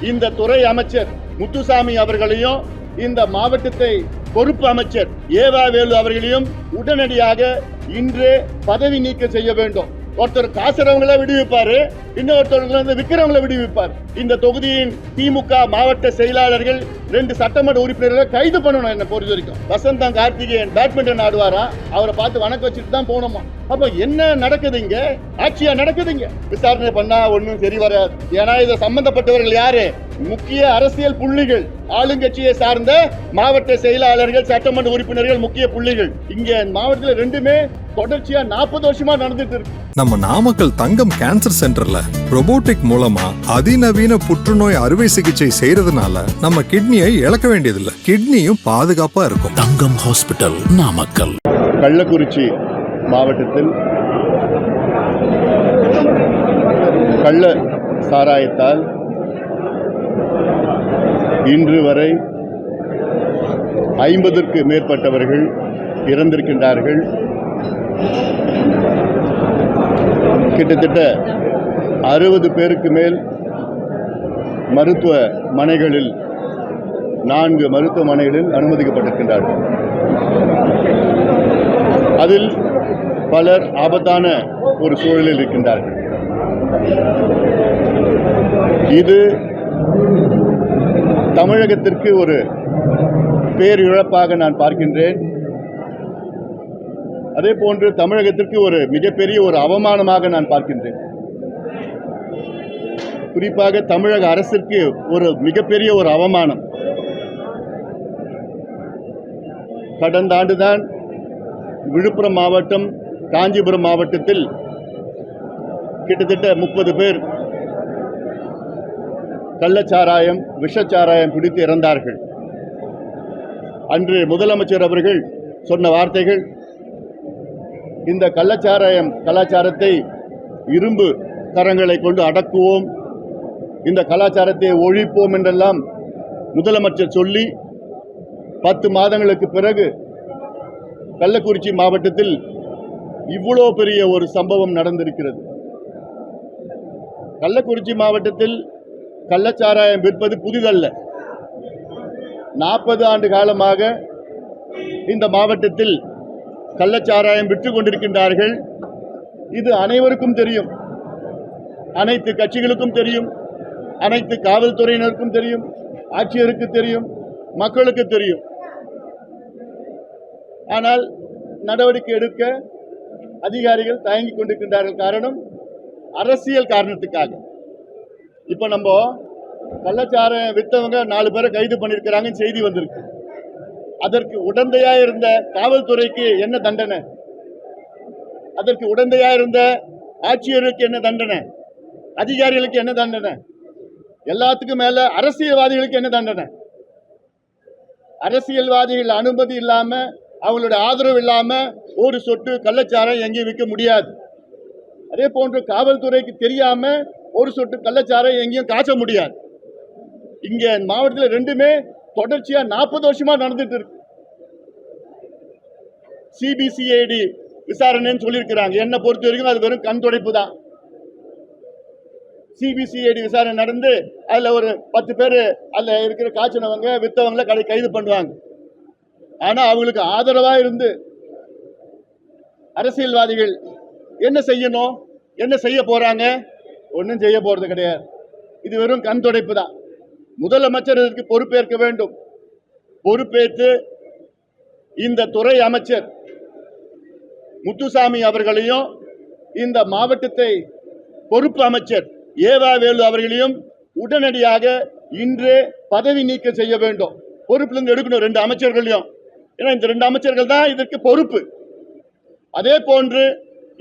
இந்த துறை அமைச்சர் முத்துசாமி அவர்களையும் இந்த மாவட்டத்தை பொறுப்பு அமைச்சர் ஏவா வேலு அவர்களையும் உடனடியாக இன்று பதவி நீக்கம் செய்ய வேண்டும். ஒருத்தர் காசுறவங்கள விடுவிப்பாரு இன்னொருத்தவங்களை வந்து விற்கிறவங்கள விடுவிப்பார். இந்த தொகுதியின் திமுக மாவட்ட செயலாளர்கள் ரெண்டு சட்டமன்ற உறுப்பினர்களை கைது பண்ணணும் என்ன பொறுத்த வரைக்கும். வசந்தம் கார்த்திகேயன் பேட்மிண்டன் ஆடுவாரா? அவரை பார்த்து வணக்கம் வச்சுட்டு தான் போனோமா அப்ப என்ன நடக்குது இங்க? ஆட்சியா நடக்குது இங்க? விசாரணை பண்ணா ஒண்ணும் சரி வராது. ஏன்னா இதை சம்பந்தப்பட்டவர்கள் யாரு? முக்கிய அரசியல் புள்ளிகள். ஆளுங்கட்சியை சார்ந்த மாவட்ட செயலாளர்கள் சட்டமன்ற உறுப்பினர்கள் முக்கிய புள்ளிகள். இங்க மாவட்டத்தில் ரெண்டுமே தொடர்ச்சியா நாற்பது வருஷமா நடந்துட்டு இருக்கு. நம்ம நாமக்கல் தங்கம் கேன்சர் சென்டர்ல robotic மூலமா அதிநவீன புற்றுநோய் அறுவை சிகிச்சை செய்யறதுனால நம்ம கிட்னியை இழக்க வேண்டியதில்லை. கிட்னியும் பாதுகாப்பா இருக்கும். தங்கம் ஹாஸ்பிட்டல் நாமக்கல். கள்ளக்குறிச்சி மாவட்டத்தில் கள்ள சாராயத்தால் இன்று வரை ஐம்பதற்கு மேற்பட்டவர்கள் இறந்திருக்கின்றார்கள். கிட்டத்தட்ட அறுபது பேருக்கு மேல் மருத்துவ மனைகளில் நான்கு மருத்துவமனைகளில் அனுமதிக்கப்பட்டிருக்கின்றார்கள். அதில் பலர் ஆபத்தான ஒரு சூழலில் இருக்கின்றார்கள். இது தமிழகத்திற்கு ஒரு பேரிழப்பாக நான் பார்க்கின்றேன். அதே போன்று தமிழகத்திற்கு ஒரு மிகப்பெரிய ஒரு அவமானமாக நான் பார்க்கின்றேன். குறிப்பாக தமிழக அரசிற்கு ஒரு மிகப்பெரிய ஒரு அவமானம். கடந்த ஆண்டுதான் விழுப்புரம் மாவட்டம் காஞ்சிபுரம் மாவட்டத்தில் கிட்டத்தட்ட முப்பது பேர் கள்ளச்சாராயம் விஷச்சாராயம் குடித்து இறந்தார்கள். அன்று முதலமைச்சர் அவர்கள் சொன்ன வார்த்தைகள் இந்த கள்ளச்சாராயம் கலாச்சாரத்தை இரும்பு கரங்களை கொண்டு அடக்குவோம். இந்த கலாச்சாரத்தை ஒழிப்போம் என்றெல்லாம் முதலமைச்சர் சொல்லி பத்து மாதங்களுக்கு பிறகு கள்ளக்குறிச்சி மாவட்டத்தில் இவ்வளோ பெரிய ஒரு சம்பவம் நடந்திருக்கிறது. கள்ளக்குறிச்சி மாவட்டத்தில் கள்ளச்சாராயம் விற்பது புதிதல்ல. நாற்பது ஆண்டு காலமாக இந்த மாவட்டத்தில் கள்ளச்சாராயம் விற்று கொண்டிருக்கின்றார்கள் இது அனைவருக்கும் தெரியும். அனைத்து கட்சிகளுக்கும் தெரியும். அனைத்து காவல்துறையினருக்கும் தெரியும். ஆட்சியருக்கு தெரியும். மக்களுக்கு தெரியும். ஆனால் நடவடிக்கை எடுக்க அதிகாரிகள் தயங்கிக் கொண்டிருக்கின்றார்கள் காரணம் அரசியல் காரணத்துக்காக. இப்போ நம்ம கள்ளச்சாரம் விற்றவங்க நாலு பேரை கைது பண்ணியிருக்கிறாங்கன்னு செய்தி வந்திருக்கு. அதற்கு உடந்தையாக இருந்த காவல்துறைக்கு என்ன தண்டனை? அதற்கு உடந்தையாக இருந்த ஆட்சியருக்கு என்ன தண்டனை? அதிகாரிகளுக்கு என்ன தண்டனை? எல்லாத்துக்கும் மேல அரசியல்வாதிகளுக்கு என்ன தண்டனை? அரசியல்வாதிகள் அனுமதி இல்லாம அவங்களுடைய ஆதரவு இல்லாம ஒரு சொட்டு கள்ளச்சாரம் எங்கேயும் விற்க முடியாது. அதே போன்று காவல்துறைக்கு தெரியாம ஒரு சொட்டு கள்ளச்சாரம் எங்கேயும் காய்ச்ச முடியாது. இங்க மாவட்டத்தில் ரெண்டுமே தொடர்ச்சியா நாற்பது வருஷமா நடந்துட்டு இருக்கு. சிபிசிஐடி விசாரணைன்னு சொல்லியிருக்கிறாங்க. என்னை பொறுத்த வரைக்கும் அது வெறும் கண் துடைப்பு தான். சிபிசிஐடி விசாரணை நடந்து அதில் ஒரு பத்து பேர் அதில் இருக்கிற காய்ச்சினவங்க வித்தவங்கள கடை கைது பண்ணுவாங்க ஆனால் அவங்களுக்கு ஆதரவாக இருந்து அரசியல்வாதிகள் என்ன செய்யணும் என்ன செய்ய போறாங்க? ஒன்றும் செய்ய போறது கிடையாது. இது வெறும் கண் துடைப்பு தான். முதலமைச்சர் இதற்கு பொறுப்பேற்க வேண்டும். பொறுப்பேற்று இந்த துறை அமைச்சர் முத்துசாமி அவர்களையும் இந்த மாவட்டத்தை பொறுப்பு அமைச்சர் ஏவா வேலு அவர்களையும் உடனடியாக இன்று பதவி நீக்கம் செய்ய வேண்டும். பொறுப்பிலிருந்து எடுக்கணும் ரெண்டு அமைச்சர்களையும். ஏன்னா இந்த ரெண்டு அமைச்சர்கள் தான் இதற்கு பொறுப்பு. அதே போன்று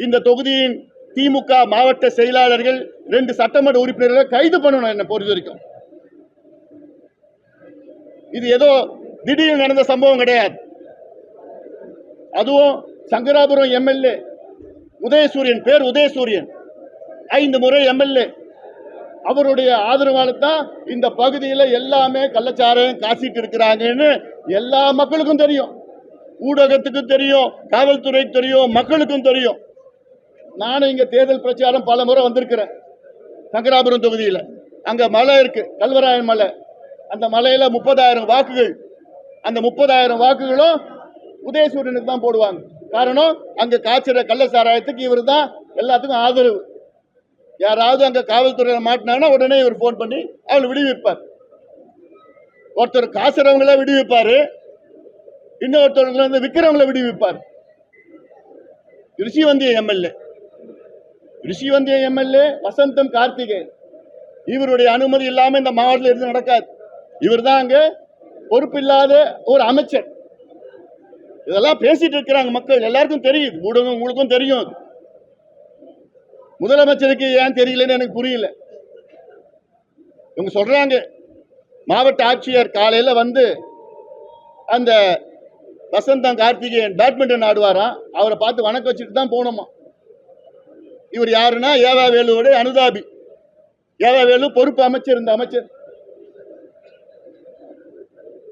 இந்த தொகுதியின் திமுக மாவட்ட செயலாளர்கள் ரெண்டு சட்டமன்ற உறுப்பினர்களை கைது பண்ணணும் என்னை பொறுத்த வரைக்கும். இது ஏதோ திடீர்னு நடந்த சம்பவம் கிடையாது. அதுவும் சங்கராபுரம் எம்எல்ஏ உதயசூரியன் பேர் உதயசூரியன். ஐந்து முறை எம்எல்ஏ. அவருடைய ஆதரவால தான் இந்த பகுதியில் எல்லாமே கள்ளச்சாரம் காசிட்டு இருக்கிறாங்கன்னு எல்லா மக்களுக்கும் தெரியும். ஊடகத்துக்கும் தெரியும் காவல்துறைக்கு தெரியும் மக்களுக்கும் தெரியும். நானும் இங்கே தேர்தல் பிரச்சாரம் பல முறை வந்திருக்கிறேன். சங்கராபுரம் தொகுதியில். அங்கே மலை இருக்குது கல்வராயன் மலை. அந்த மலையில முப்பதாயிரம் வாக்குகள். அந்த முப்பதாயிரம் வாக்குகளும் உதயசூரியனுக்கு தான் போடுவாங்க. காரணம் அங்க காய்ச்சற கள்ள சாராயத்துக்கு இவர் தான் எல்லாத்துக்கும் ஆதரவு. யாராவது அங்க காவல்துறையில மாட்டினாங்கன்னா உடனே இவர் ஃபோன் பண்ணி அவளை விடுவிப்பார். ஒருத்தர் காசுறவங்கள விடுவிப்பாரு. இன்னொருத்தவங்களை வந்து விற்கிறவங்கள விடுவிப்பார். ரிஷிவந்திய எம்எல்ஏ. ரிஷிவந்திய எம்எல்ஏ வசந்தம் கார்த்திகேயன். இவருடைய அனுமதி இல்லாம இந்த மாவட்டத்தில் இருந்து நடக்காது. இவர் தான் அங்க பொறுப்பில்லாத ஒரு அமைச்சர். இதெல்லாம் பேசிட்டு இருக்கிறாங்க மக்கள். எல்லாருக்கும் தெரியுது. ஊடகம் உங்களுக்கும் தெரியும். முதலமைச்சருக்கு ஏன் தெரியலன்னு எனக்கு புரியல. இவங்க சொல்றாங்க மாவட்ட ஆட்சியர் காலையில் வந்து அந்த வசந்தம் கார்த்திகேயன் பேட்மிண்டன் ஆடுவாராம். அவரை பார்த்து வணக்கம் வச்சுட்டு தான் போனோமா. இவர் யாருன்னா ஏவா வேலுவோட அனுதாபி. ஏவா வேலு பொறுப்பு அமைச்சர் இந்த அமைச்சர்.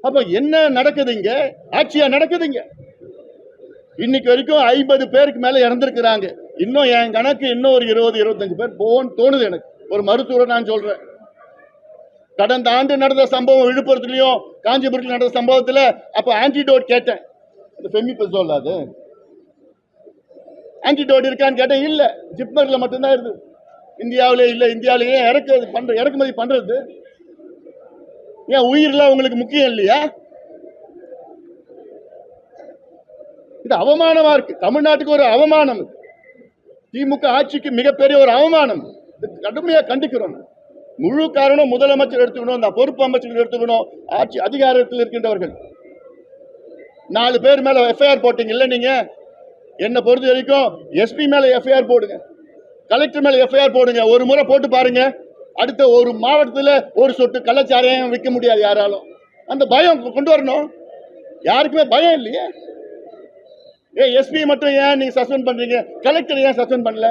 அப்ப என்ன நடக்குதுங்க ஆட்சியா நடக்குதுங்க இன்னைக்கு வரைக்கும் ஐம்பது பேருக்கு மேல இறந்துருக்குறாங்க. இன்னும் என் கணக்கு இன்னும் ஒரு இருபது இருபத்தஞ்சு பேர் போகணும்னு தோணுது எனக்கு. ஒரு மருத்துவரை நான் சொல்றேன். கடந்த ஆண்டு நடந்த சம்பவம் விழுப்புரத்துலையும் காஞ்சிபுரத்தில் நடந்த சம்பவத்தில் அப்போ ஆன்டிடோட் கேட்டேன். இந்த ஃபெமிபசோல் அது. ஆன்டிடோட் இருக்கான்னு கேட்டேன். இல்லை ஜிப்மரில் மட்டும்தான் இருக்குது இந்தியாவிலே இல்லை இந்தியாவிலேயே இறக்குறது பண்ணுற இறக்குமதி பண்ணுறது ஏன் உயிர்லாம் உங்களுக்கு முக்கியம் இல்லையா? இது அவமானமா இருக்கு. தமிழ்நாட்டுக்கு ஒரு அவமானம். திமுக ஆட்சிக்கு மிகப்பெரிய ஒரு அவமானம். இது கடுமையா கண்டிக்கிறோம். முழு காரணம் முதலமைச்சர் எடுத்துக்கணும் இந்த பொறுப்பு அமைச்சர்கள் எடுத்துக்கணும் ஆட்சி அதிகாரத்தில் இருக்கின்றவர்கள். நாலு பேர் மேல எஃப்ஐஆர் போட்டீங்கல்ல நீங்க? என்ன பொறுத்த வரைக்கும் எஸ்பி மேல எஃப்ஐஆர் போடுங்க. கலெக்டர் மேல எஃப்ஐஆர் போடுங்க. ஒரு முறை போட்டு பாருங்க. அடுத்த ஒரு மாவட்டத்தில் ஒரு சொட்டு கள்ளச்சாரையும் விற்க முடியாது யாராலும். அந்த பயம் கொண்டு வரணும். யாருக்குமே பயம் இல்லையே. ஏ எஸ்பி மட்டும் ஏன் நீங்க சஸ்பெண்ட் பண்ணுறீங்க கலெக்டர் ஏன் சஸ்பெண்ட் பண்ணல?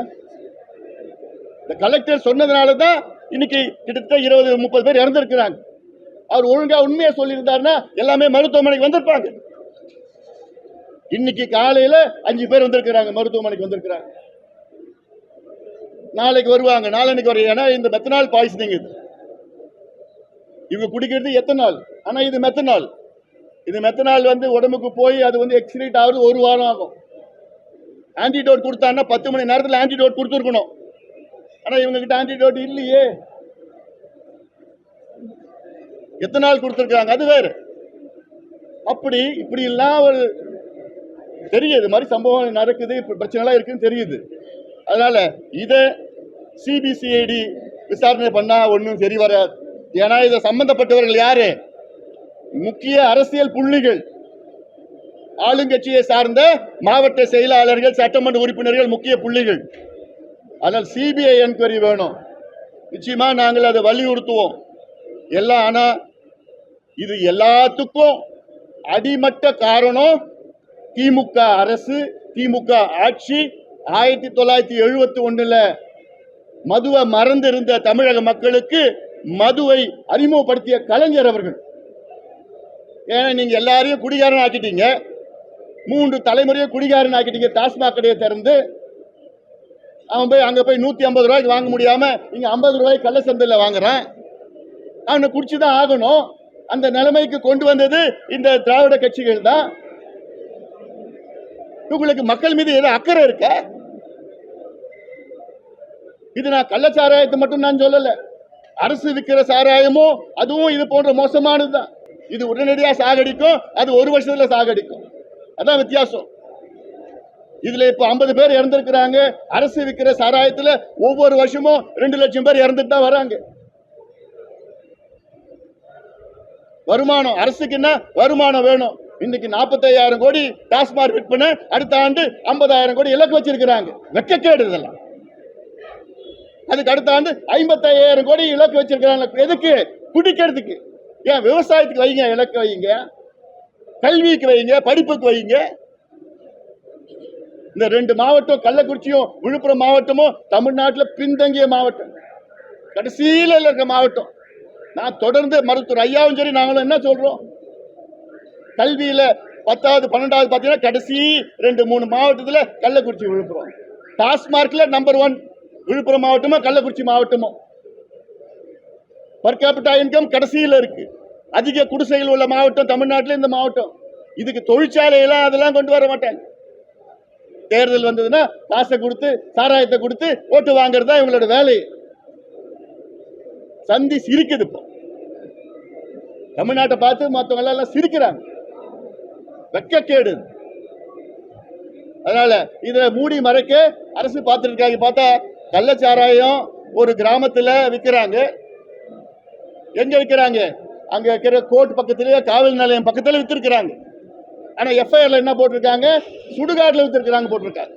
இந்த கலெக்டர் சொன்னதுனால தான் இன்னைக்கு கிட்டத்தட்ட இருபது முப்பது பேர் இறந்துருக்கிறாங்க. அவர் ஒழுங்காக உண்மையை சொல்லியிருந்தாருன்னா எல்லாமே மருத்துவமனைக்கு வந்திருப்பாங்க. இன்னைக்கு காலையில் அஞ்சு பேர் வந்திருக்கிறாங்க மருத்துவமனைக்கு வந்திருக்கிறாங்க. நாளைக்கு வருவாங்க நாளைக்கு வருவாங்க. ஏன்னா இந்த மெத்தனால் பாய்சனிங் இது. இவங்க குடிக்கிறது எத்தனால்? ஆனால் இது மெத்தனால் இது மெத்தனால் வந்து உடம்புக்கு போய் அது வந்து எக்ஸ்கிரீட் ஆகுது ஒரு வாரம் ஆகும். ஆன்டிடோட் கொடுத்தான்னா பத்து மணி நேரத்தில் ஆன்டிடோட் கொடுத்துருக்கணும். ஆனால் இவங்ககிட்ட ஆன்டிடோட் இல்லையே. எத்தனை நாள் கொடுத்துருக்காங்க? அது வேறு. அப்படி இப்படி எல்லாம் ஒரு தெரியுது. மாதிரி சம்பவம் நடக்குது இப்போ பிரச்சனைலாம் இருக்குன்னு தெரியுது. அதனால் இதை சிபிசிஐடி விசாரணை பண்ணால் ஒன்றும் சரி வராது. ஏன்னா இதை சம்பந்தப்பட்டவர்கள் யாரு? முக்கிய அரசியல் புள்ளிகள். ஆளுங்கட்சியை சார்ந்த மாவட்ட செயலாளர்கள் சட்டமன்ற உறுப்பினர்கள் முக்கிய புள்ளிகள். அதனால் சிபிஐ என்கொயரி வேணும். நிச்சயமா நாங்கள் அதை வலியுறுத்துவோம். எல்லாம் ஆனா இது எல்லாத்துக்கும் அடிமட்ட காரணம் திமுக அரசு திமுக ஆட்சி ஆயிரத்தி தொள்ளாயிரத்தி எழுபத்தி ஒன்றில் மதுவை மறந்திருந்த தமிழக மக்களுக்கு மதுவை அறிமுகப்படுத்திய கலைஞர் அவர்கள். ஏன்னா நீங்க எல்லாரையும் குடிகாரன் ஆக்கிட்டீங்க. மூன்று தலைமுறையும் குடிகாரன் ஆக்கிட்டீங்க டாஸ்மாக் கடையை திறந்து. அவன் போய் அங்க போய் நூத்தி ஐம்பது ரூபாய்க்கு வாங்க முடியாம இங்க ஐம்பது ரூபாய்க்கு கள்ள சந்தையில் வாங்குறான். அவனை குடிச்சுதான் ஆகணும். அந்த நிலைமைக்கு கொண்டு வந்தது இந்த திராவிட கட்சிகள் தான். உங்களுக்கு மக்கள் மீது ஏதோ அக்கறை இருக்கா? இது நான் கள்ளச்சாராயத்தை மட்டும் நான் சொல்லலை. அரசு விற்கிற சாராயமும் அதுவும் இது போன்ற மோசமானது தான். இது உடனடியாக சாகடிக்கும் அது ஒரு வருஷத்துல சாகடிக்கும். அதான் வித்தியாசம். இதுல இப்போ ஐம்பது பேர் இறந்துருக்கிறாங்க. அரசு விற்கிற சாராயத்தில் ஒவ்வொரு வருஷமும் ரெண்டு லட்சம் பேர் இறந்துட்டு தான் வராங்க. வருமானம் அரசுக்கு என்ன வருமானம் வேணும்? இன்னைக்கு நாற்பத்தையாயிரம் கோடி டாஸ்மாக் விற்பனை அடுத்த ஆண்டு ஐம்பதாயிரம் கோடி இலக்கு வச்சிருக்கிறாங்க. வெக்கக்கேடு இதெல்லாம். அதுக்கு அடுத்த ஆண்டு ஐம்பத்தாயிரம் கோடி இலக்கு வச்சிருக்கிறாங்க. எதுக்கு? குடிக்கிறதுக்கு ஏன்? விவசாயத்துக்கு வைங்க இலக்கு வைங்க. கல்விக்கு வைங்க படிப்புக்கு வைங்க. இந்த ரெண்டு மாவட்டம் கள்ளக்குறிச்சியும் விழுப்புரம் மாவட்டமும் தமிழ்நாட்டில் பின்தங்கிய மாவட்டம். கடைசியில் இருக்க மாவட்டம். நான் தொடர்ந்து மருத்துவர் ஐயாவும் சரி நாங்களும் என்ன சொல்றோம்? கல்வியில் பத்தாவது பன்னெண்டாவது பார்த்தீங்கன்னா கடைசி ரெண்டு மூணு மாவட்டத்தில் கள்ளக்குறிச்சி விழுப்புரம். டாஸ்மார்க்கில் நம்பர் ஒன் விழுப்புரம் மாவட்டமோ கள்ளக்குறிச்சி மாவட்டமோ. பர் கேபிட்டா இன்கம் கடைசியில் இருக்கு. அதிக குடிசைகள் உள்ள மாவட்டம் தமிழ்நாட்டில் இந்த மாவட்டம். இதுக்கு தொழிற்சாலையெல்லாம் அதெல்லாம் கொண்டு வர மாட்டாங்க. தேர்தல் வந்ததுன்னா காசை கொடுத்து சாராயத்தை கொடுத்து ஓட்டு வாங்குறது தான் இவங்களோட வேலை. சந்தி சிரிக்குது இப்போ. தமிழ்நாட்டை பார்த்து மற்றவங்க எல்லாம் சிரிக்கிறாங்க. வெக்கக்கேடு. அதனால இதை மூடி மறைக்க அரசு பார்த்துருக்காங்க பார்த்தா கள்ளச்சாராயம் ஒரு கிராமத்தில் விற்கிறாங்க எங்கே விற்கிறாங்க அங்கே இருக்கிற கோர்ட் பக்கத்துலேயே காவல் நிலையம் பக்கத்தில் விற்றுருக்குறாங்க ஆனால் எஃப்ஐஆரில் என்ன போட்டிருக்காங்க? சுடுகாட்டில் விற்றுருக்குறாங்க போட்டிருக்காங்க.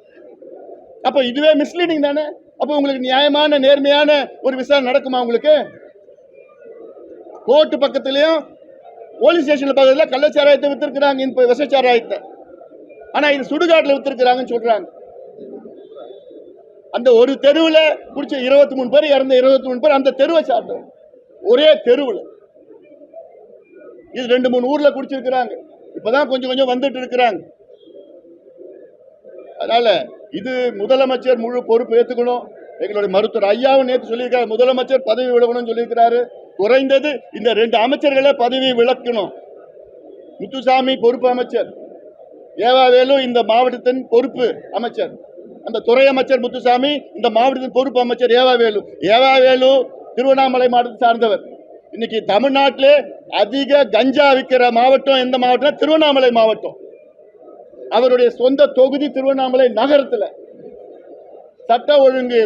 அப்போ இதுவே மிஸ்லீடிங் தானே? அப்போ உங்களுக்கு நியாயமான நேர்மையான ஒரு விசாரணை நடக்குமா உங்களுக்கு? கோர்ட்டு பக்கத்துலேயும் போலீஸ் ஸ்டேஷனில் பக்கத்தில் கள்ளச்சாராயத்தை விற்றுருக்குறாங்க இப்போ விஷச்சாராயத்தை ஆனால் இது சுடுகாட்டில் விற்றுருக்குறாங்கன்னு சொல்கிறாங்க அந்த ஒரு தெருவில் குடிச்ச இருபத்தி மூணு பேர் இறந்த இருபத்தி மூணு பேர் அந்த தெருவை சார்ந்தவங்க ஒரே தெருவில். இது ரெண்டு மூணு ஊர்ல குடிச்சிருக்கிறாங்க. இப்பதான் கொஞ்சம் கொஞ்சம் வந்துட்டு இருக்கிறாங்க. அதனால இது முதலமைச்சர் முழு பொறுப்பு ஏற்றுக்கணும் எங்களுடைய மருத்துவர் ஐயாவும் நேற்று சொல்லியிருக்காரு முதலமைச்சர் பதவி விலகணும்னு சொல்லியிருக்கிறாரு. குறைந்தது இந்த ரெண்டு அமைச்சர்களை பதவி விளக்கணும் முத்துசாமி பொறுப்பு அமைச்சர் ஏவாவேலு இந்த மாவட்டத்தின் பொறுப்பு அமைச்சர். அந்த துறை அமைச்சர் முத்துசாமி இந்த மாவட்டத்தின் பொறுப்பு அமைச்சர் ஏவாவேலு ஏவாவேலு திருவண்ணாமலை மாவட்டத்தை சார்ந்தவர். இன்னைக்கு தமிழ்நாட்டிலே அதிக கஞ்சா விற்கிற மாவட்டம் எந்த மாவட்டம் திருவண்ணாமலை மாவட்டம். அவருடைய சொந்த தொகுதி திருவண்ணாமலை நகரத்தில். சட்ட ஒழுங்கு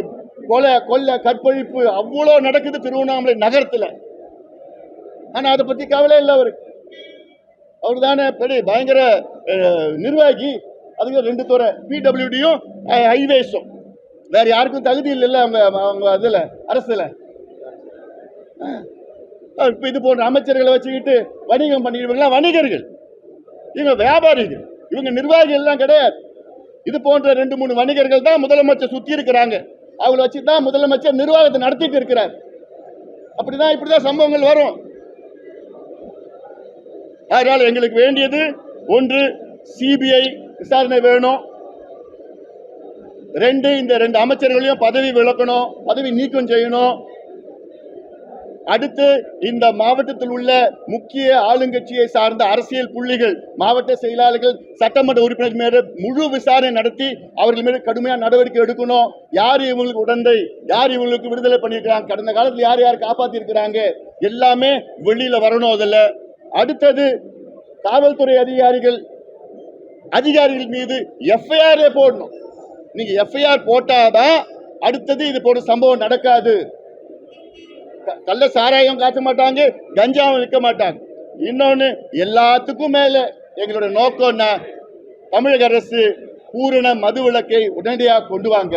கொலை கொள்ளை கற்பழிப்பு அவ்வளோ நடக்குது திருவண்ணாமலை நகரத்தில். ஆனால் அதை பற்றி கவலை இல்லை அவருக்கு அவர். தானே பெரிய பயங்கர நிர்வாகி. அதுக்கு ரெண்டு துறை பிடபிள்யூடியும் ஹைவேஸும் வேற யாருக்கும் தகுதி இல்லைல்ல அவங்க அவங்க அரசில். இப்போ இது போன்ற அமைச்சர்களை வச்சுக்கிட்டு வணிகம் பண்ணிடுவீங்களா? வணிகர்கள். இவங்க வியாபாரிகள். இவங்க நிர்வாகிகள் எல்லாம் கிடையாது. இது போன்ற ரெண்டு மூணு வணிகர்கள் தான் முதலமைச்சர் சுற்றி இருக்கிறாங்க. அவங்கள வச்சு தான் முதலமைச்சர் நிர்வாகத்தை நடத்திட்டு இருக்கிறார். அப்படிதான் இப்படிதான் சம்பவங்கள் வரும். அதனால் எங்களுக்கு வேண்டியது ஒன்று சிபிஐ விசாரணை வேணும். ரெண்டு இந்த ரெண்டு அமைச்சர்களையும் பதவி விலக்கணும் பதவி நீக்கம் செய்யணும். அடுத்து இந்த மாவட்டத்தில் உள்ள முக்கிய ஆளுங்கட்சியை சார்ந்த அரசியல் புள்ளிகள் மாவட்ட செயலாளர்கள் சட்டமன்ற உறுப்பினர் மீது முழு விசாரணை நடத்தி அவர்கள் மீது கடுமையான நடவடிக்கை எடுக்கணும். யார் இவங்களுக்கு உடந்தை யார் இவங்களுக்கு விடுதலை பண்ணியிருக்கிறாங்க? கடந்த காலத்தில் யார் யார் காப்பாத்திருக்கிறாங்க எல்லாமே வெளியில் வரணும் அதில். அடுத்தது காவல்துறை அதிகாரிகள் அதிகாரிகள் மீது எஃப்ஐஆரே போடணும். நீங்க எஃப்ஐஆர் போட்டாதான் அடுத்தது இது போன்ற சம்பவம் நடக்காது. கள்ள சாராயம் காட்ட மாட்டாங்க கஞ்சாவும் விற்க மாட்டாங்க. இன்னொன்று எல்லாத்துக்கும் மேலே எங்களோட நோக்கம்னா தமிழக அரசு பூரண மதுவிலக்கை உடனடியாக கொண்டு வாங்க.